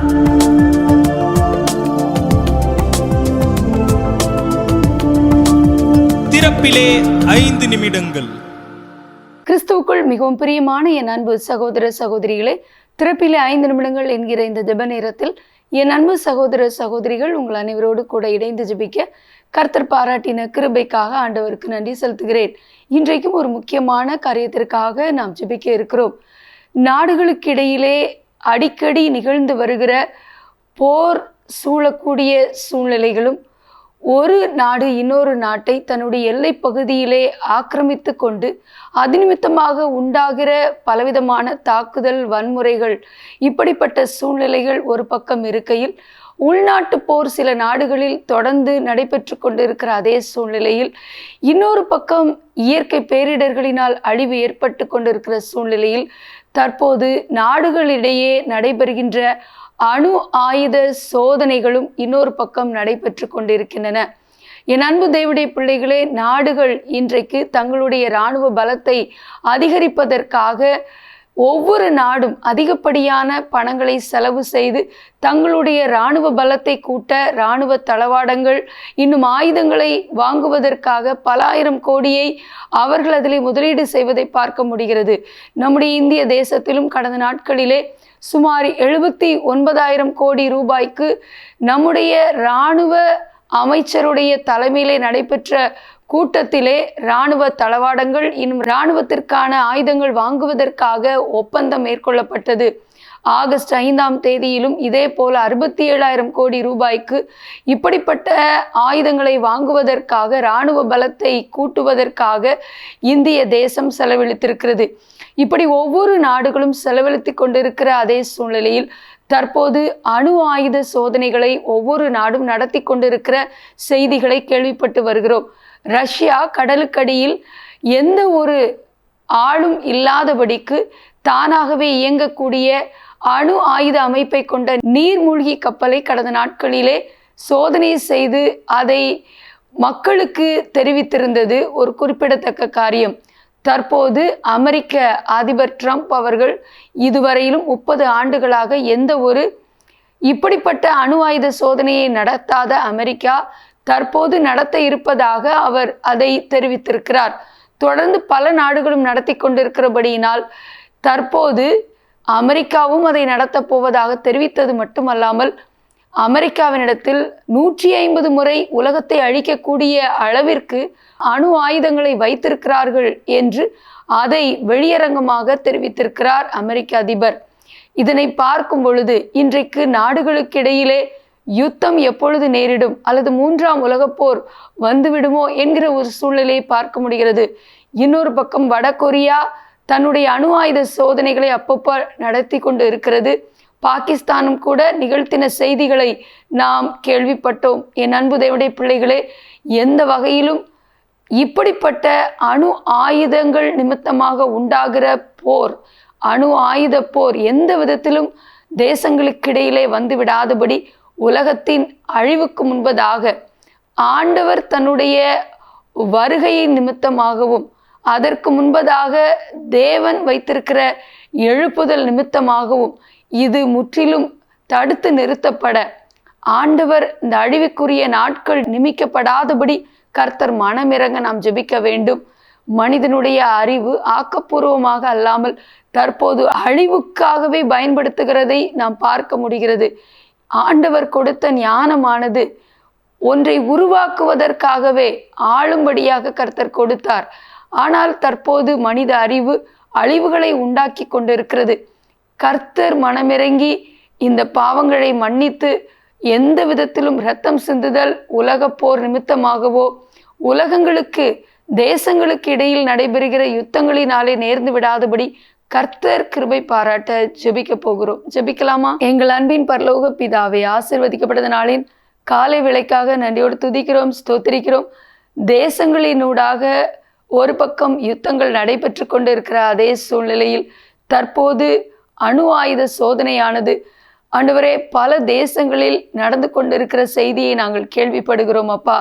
திறப்பிலே ஐந்து நிமிடங்கள். கிறிஸ்துவுக்குள் மிகவும் பிரியமான என் அன்பு சகோதர சகோதரிகளே திறப்பிலே ஐந்து நிமிடங்கள் என்கிற இந்த ஜெப நேரத்தில் என் அன்பு சகோதர சகோதரிகள் உங்கள் அனைவரோடு கூட இணைந்து ஜெபிக்க கர்த்தர் பாராட்டின கிருபைக்காக ஆண்டவருக்கு நன்றி செலுத்துகிறேன். இன்றைக்கும் ஒரு முக்கியமான காரியத்திற்காக நாம் ஜெபிக்க இருக்கிறோம். நாடுகளுக்கிடையிலே அடிக்கடி நிகழ்ந்து வருகிற போர் சூழக்கூடிய சூழ்நிலைகளும் ஒரு நாடு இன்னொரு நாட்டை தன்னுடைய எல்லை பகுதியிலே ஆக்கிரமித்து கொண்டு அது நிமித்தமாக உண்டாகிற பலவிதமான தாக்குதல் வன்முறைகள் இப்படிப்பட்ட சூழ்நிலைகள் ஒரு பக்கம் இருக்கையில் உள்நாட்டு போர் சில நாடுகளில் தொடர்ந்து நடைபெற்று கொண்டிருக்கிற அதே சூழ்நிலையில் இன்னொரு பக்கம் இயற்கை பேரிடர்களினால் அழிவு ஏற்பட்டு கொண்டிருக்கிற சூழ்நிலையில் தற்போது நாடுகளிடையே நடைபெறுகின்ற அணு ஆயுத சோதனைகளும் இன்னொரு பக்கம் நடைபெற்று கொண்டிருக்கின்றன. என் அன்பு தேவடைய பிள்ளைகளே நாடுகள் இன்றைக்கு தங்களுடைய இராணுவ பலத்தை அதிகரிப்பதற்காக ஒவ்வொரு நாடும் அதிகப்படியான பணங்களை செலவு செய்து தங்களுடைய இராணுவ பலத்தை கூட்ட இராணுவ தளவாடங்கள் இன்னும் ஆயுதங்களை வாங்குவதற்காக பல ஆயிரம் கோடியை அவர்கள் அதில் முதலீடு செய்வதை பார்க்க முடிகிறது. நம்முடைய இந்திய தேசத்திலும் கடந்த நாட்களிலே சுமார் எழுபத்தி ஒன்பதாயிரம் கோடி ரூபாய்க்கு நம்முடைய இராணுவ அமைச்சருடைய தலைமையிலே நடைபெற்ற கூட்டத்திலே இராணுவ தளவாடங்கள் இன்னும் இராணுவத்திற்கான ஆயுதங்கள் வாங்குவதற்காக ஒப்பந்தம் மேற்கொள்ளப்பட்டது. ஆகஸ்ட் ஐந்தாம் தேதியிலும் இதே போல அறுபத்தி ஏழாயிரம் கோடி ரூபாய்க்கு இப்படிப்பட்ட ஆயுதங்களை வாங்குவதற்காக இராணுவ பலத்தை கூட்டுவதற்காக இந்திய தேசம் செலவழித்திருக்கிறது. இப்படி ஒவ்வொரு நாடுகளும் செலவழித்து கொண்டிருக்கிற அதே சூழ்நிலையில் தற்போது அணு ஆயுத சோதனைகளை ஒவ்வொரு நாடும் நடத்தி கொண்டிருக்கிற செய்திகளை கேள்விப்பட்டு வருகிறோம். ரஷ்யா கடலுக்கடியில் எந்த ஒரு ஆளும் இல்லாதபடிக்கு தானாகவே இயங்கக்கூடிய அணு ஆயுத அமைப்பை கொண்ட நீர்மூழ்கி கப்பலை கடந்த நாட்களிலே சோதனை செய்து அதை மக்களுக்கு தெரிவித்திருந்தது ஒரு குறிப்பிடத்தக்க காரியம். தற்போது அமெரிக்க அதிபர் ட்ரம்ப் அவர்கள் இதுவரையிலும் முப்பது ஆண்டுகளாக எந்த ஒரு இப்படிப்பட்ட அணு ஆயுத சோதனையை நடத்தாத அமெரிக்கா தற்போது நடத்த இருப்பதாக அவர் அதை தெரிவித்திருக்கிறார். தொடர்ந்து பல நாடுகளும் நடத்தி கொண்டிருக்கிறபடியினால் தற்போது அமெரிக்காவும் அதை நடத்தப் போவதாக தெரிவித்தது மட்டுமல்லாமல் அமெரிக்காவினிடத்தில் நூற்றி ஐம்பது முறை உலகத்தை அழிக்கக்கூடிய அளவிற்கு அணு ஆயுதங்களை வைத்திருக்கிறார்கள் என்று அதை வெளியரங்கமாக தெரிவித்திருக்கிறார் அமெரிக்க அதிபர். இதனை பார்க்கும் பொழுது இன்றைக்கு நாடுகளுக்கிடையிலே யுத்தம் எப்பொழுது நேரிடும் அல்லது மூன்றாம் உலகப்போர் வந்துவிடுமோ என்கிற ஒரு சூழ்நிலையை பார்க்க முடிகிறது. இன்னொரு பக்கம் வடகொரியா தன்னுடைய அணு ஆயுத சோதனைகளை அப்பப்போ நடத்தி கொண்டு இருக்கிறது. பாகிஸ்தானும் கூட நிகழ்த்தின செய்திகளை நாம் கேள்விப்பட்டோம். என் அன்பு தேவடைய பிள்ளைகளே எந்த வகையிலும் இப்படிப்பட்ட அணு ஆயுதங்கள் நிமித்தமாக உண்டாகிற போர் அணு ஆயுத போர் எந்த விதத்திலும் தேசங்களுக்கிடையிலே வந்து விடாதபடி உலகத்தின் அழிவுக்கு முன்பதாக ஆண்டவர் தன்னுடைய வருகையின் நிமித்தமாகவும் அதற்கு முன்பதாக தேவன் வைத்திருக்கிற எழுப்புதல் நிமித்தமாகவும் இது முற்றிலும் தடுத்து நிறுத்தப்பட ஆண்டவர் இந்த அழிவுக்குரிய நாட்கள் நிமிக்கப்படாதபடி கர்த்தர் மனமிறங்க நாம் ஜெபிக்க வேண்டும். மனிதனுடைய அறிவு ஆக்கப்பூர்வமாக அல்லாமல் தற்போது அழிவுக்காகவே பயன்படுத்துகிறதை நாம் பார்க்க முடிகிறது. ஆண்டவர் கொடுத்த ஞானமானது ஒன்றை உருவாக்குவதற்காகவே ஆளும்படியாக கர்த்தர் கொடுத்தார். ஆனால் தற்போது மனித அறிவு அழிவுகளை உண்டாக்கி கொண்டிருக்கிறது. கர்த்தர் மனமிறங்கி இந்த பாவங்களை மன்னித்து எந்த விதத்திலும் இரத்தம் சிந்துதல் உலகப் போர் நிமித்தமாகவோ உலகங்களுக்கு தேசங்களுக்கு இடையில் நடைபெறுகிற யுத்தங்களினாலே நேர்ந்து விடாதபடி கர்த்தர் கிருபை பாராட்ட ஜெபிக்க போகிறோம். ஜெபிக்கலாமா? எங்கள் அன்பின் பரலோக பிதாவை ஆசிர்வதிக்கப்பட்ட நாளின் காலை விலைக்காக நன்றியோடு துதிக்கிறோம் ஸ்தோத்திரிக்கிறோம். தேசங்களினூடாக ஒரு பக்கம் யுத்தங்கள் நடைபெற்று கொண்டிருக்கிற அதே சூழ்நிலையில் தற்போது அணு ஆயுத சோதனையானது. ஆண்டவரே பல தேசங்களில் நடந்து கொண்டிருக்கிற செய்தியை நாங்கள் கேள்விப்படுகிறோம் அப்பா.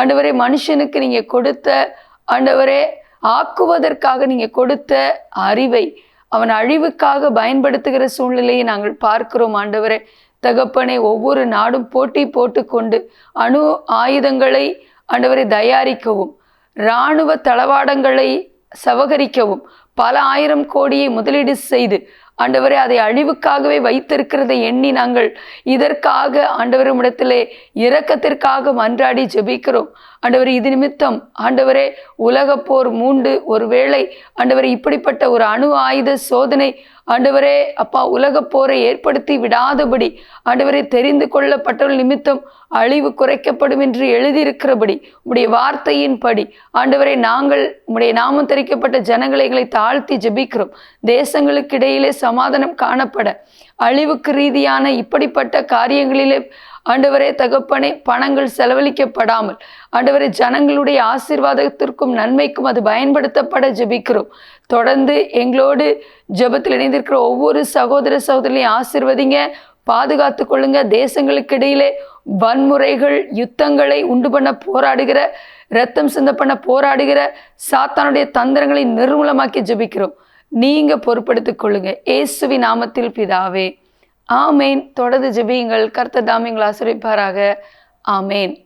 ஆண்டவரே மனுஷனுக்கு நீங்கள் கொடுத்த ஆண்டவரே ஆக்குவதற்காக நீங்கள் கொடுத்த அறிவை அவன் அழிவுக்காக பயன்படுத்துகிற சூழ்நிலையை நாங்கள் பார்க்கிறோம் ஆண்டவரே. தகப்பனை ஒவ்வொரு நாடும் போட்டி போட்டுக்கொண்டு அணு ஆயுதங்களை ஆண்டவரை தயாரிக்கவும் இராணுவ தளவாடங்களை சவகரிக்கவும் பல ஆயிரம் கோடியை முதலீடு செய்து ஆண்டவரே அதை அழிவுக்காகவே வைத்திருக்கிறதை எண்ணி நாங்கள் இதற்காக ஆண்டவரும் இடத்திலே இரக்கத்திற்காக மன்றாடி ஜெபிக்கிறோம். ஆண்டவர் இது நிமித்தம் ஆண்டவரே உலகப் போர் மூண்டு ஒருவேளை ஆண்டவர் இப்படிப்பட்ட ஒரு அணு ஆயுத சோதனை ஆண்டவரே அப்பா உலகப் போரை ஏற்படுத்தி விடாதபடி ஆண்டவரை தெரிந்து கொள்ளப்பட்டவர்கள் நிமித்தம் அழிவு குறைக்கப்படும் என்று எழுதியிருக்கிறபடி உடைய வார்த்தையின்படி ஆண்டவரே நாங்கள் உடைய நாமம் தெரிவிக்கப்பட்ட ஜனங்களை எங்களை வாழ்த்தி ஜெபிக்கிறோம். தேசங்களுக்கு இடையிலே சமாதானம் காணப்பட. அழிவுக்கு ரீதியான இப்படிப்பட்ட காரியங்களிலே ஆண்டவரே தகப்பனே பணங்கள் செலவழிக்கப்படாமல் ஆண்டவரே ஜனங்களுடைய ஆசீர்வாதத்திற்கும் நன்மைக்கும் அது பயன்படுத்தப்பட ஜெபிக்கிறோம். தொடர்ந்து எங்களோடு ஜெபத்தில் இணைந்திருக்கிற ஒவ்வொரு சகோதர சகோதரியும் ஆசீர்வதிங்க. பாதுகாத்து கொள்ளுங்க. தேசங்களுக்கு இடையிலே வன்முறைகள் யுத்தங்களை உண்டு பண்ண போராடுகிற ரத்தம் சிந்த பண்ண போராடுகிற சாத்தானுடைய தந்திரங்களை நிர்மூலமாக்கி ஜெபிக்கிறோம். நீங்க பொறுப்படுத்திக் கொள்ளுங்க. இயேசுவி நாமத்தில் பிதாவே. ஆமேன். தொடர்ந்து ஜெபியுங்கள். கர்த்த தாமியங்கள் ஆசிரிப்பாராக ஆமேன்.